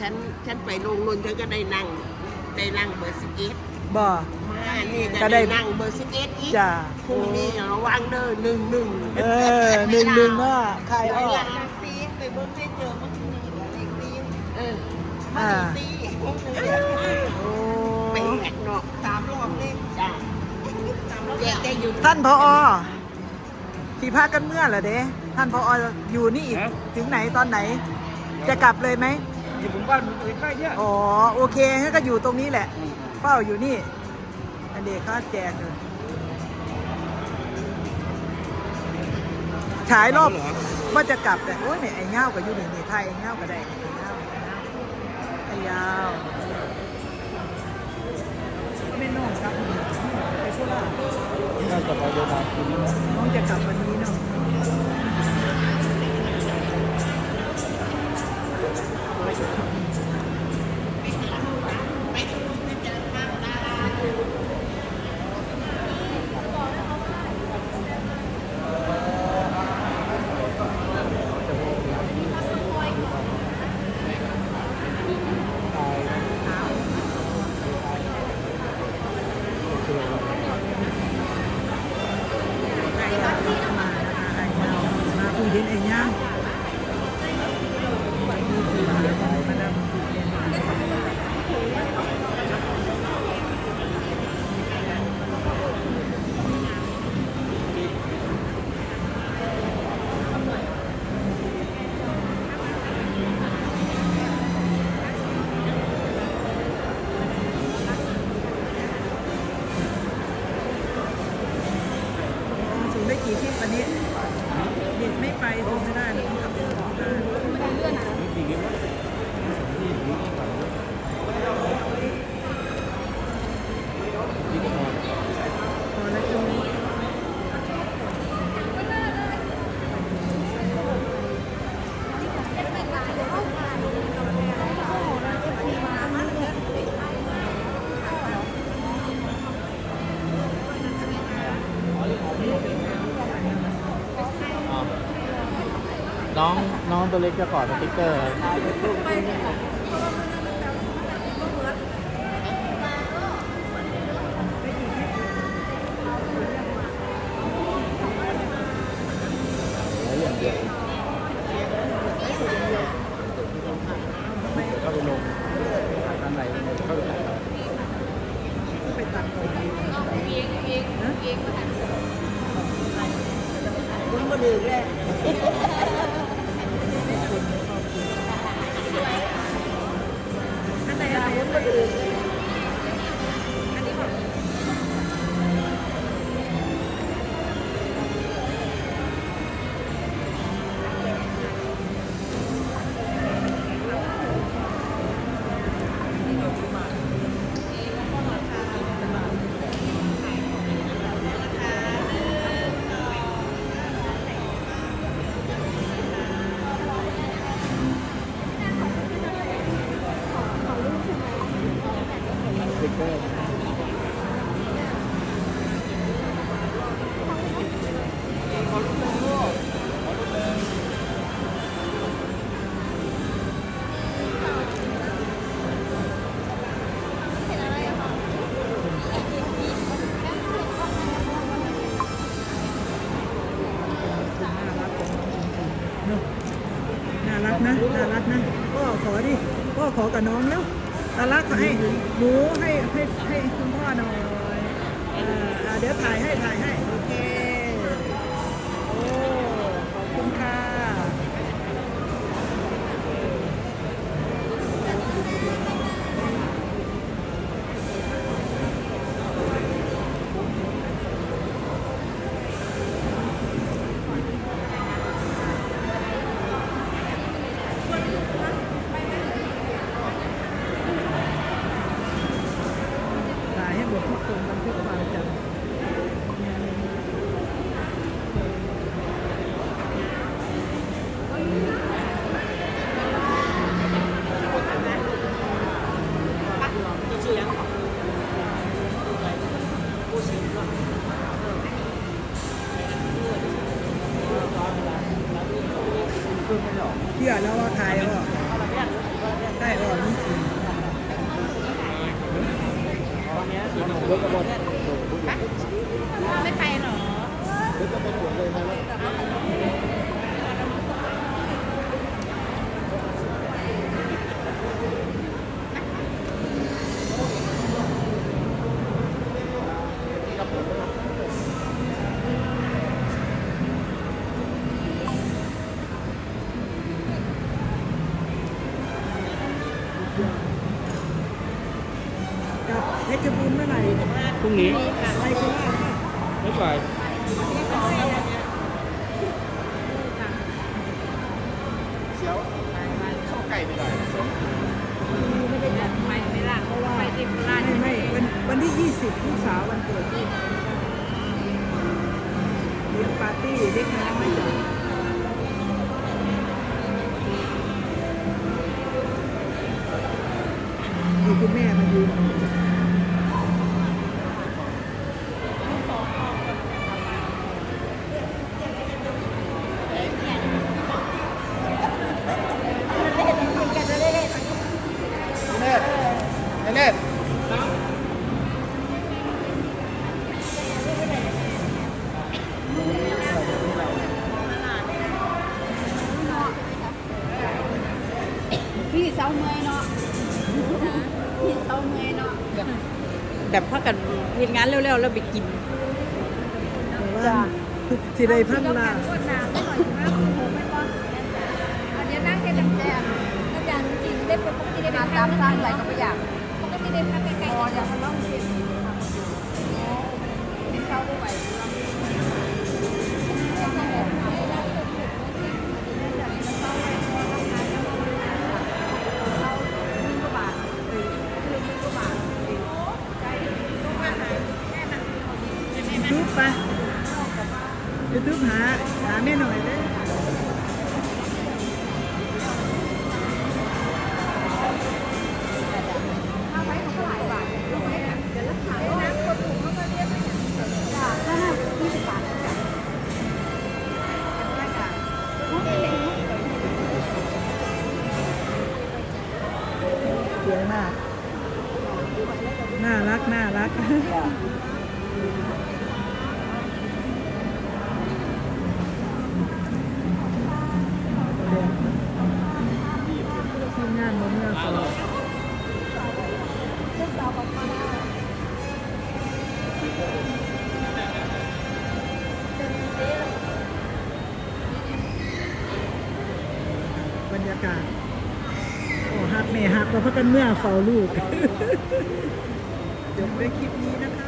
ฉันฉันไปลงนนท์ฉันก็ได้นั่งได้นั่งเบอร์สิบเอ็ดบ่ มานี่ก็ก็ได้ได้นั่งเบอร์สิบเอ็ดอีกจ้าพรุ่งนี้ระวังเด้อหนึ่งหนึ่งเออหนึ่งหนึ่งเนาะใครไปอ้อลาซีไปเบิ้งได้เจอเมื่อกี้นี่เลขซีเออมาอ่าดีซีโอ้ไปแหกเนาะสามรอบเลยจ้าแยกได้อยู่ท่านพอที่พากันเมื่อเหรอเด้ท่านพออยู่นี่อีก ถึงไหนตอนไหน จะกลับเลยไหม อยู่ผมบ้านใกล้ๆเนี่ยอ๋อโอเคงั้นก็อยู่ตรงนี้แหละเฝ้าอยู่นี่ อันเด็กเขาแจกอยู่ฉายรอบว่าจะกลับแต่โอ้ยเนี่ยไอ้เง่ากับอยู่นี่นี่ไทยไอ้เง่าก็ได้ไอ้เง่าไอ้ยาวไม่น้องครับไปโคราชน่าจะไปเดินทางคืนนี้นะน้องจะกลับวันนี้เนาะ ไอ้ยาวมานะคะไอ้ยาวมาคุยเห็นไอ้เง่ามาดามคุยเห็น สูงได้กี่ที่วันนี้เด็กไม่ไปสูงไม่ได้เราต้องกลับไปสูงได้พอแล้วจู น้องน้องตัวเล็กจะขอสติ๊กเกอร์อย่างเดียวเข้าไปลงด้านในเข้าไปถ่ายไปตัดผมนะคุณ มาดึกเลยอันไหนอะไรมันไหน ตารัดนะน่ารักนะพ่อขอดิพ่อขอกับน้องแล้วตารักขอให้หนูให้ให้ให้คุณพ่อหน่อยเดี๋ยวถ่ายให้ถ่ายให้ ตรงบันทึกความจำเชื่อแล้วว่าทายแล้ว รถกระบะหัวเรุ่งนี้ไปโคราชป่ะไม่ไปเชียวเข้าไก่ไม่ได้ไปไม่ล่ะเพราะว่าไปที่โคราชไม่ไม่วันวันที่ 20ลูกสาววันเกิดเลี้ยงปาร์ตี้เล็กน้อย เรียนงานเร็วๆแล้วไปกินว่าสิได้พันลาวดน้ำหน่อยมากโอ้โหไม่ว่าอันนี้นั่งแค่จำแจมน้ำยาจริงได้ปกติได้เป็นข้าวน้ำตาลไหลก็ไม่อยากปกติได้ข้าวใกล้ๆอ๋ออย่างมันต้องกินไม่เข้าด้วย ยูทูบหาหาแม่หน่อยเลย รยากาศโอ้ฮักแม่ฮักเราพักกันเมื่อเฝ้าลูกจบด้วยคลิปนี้นะคะ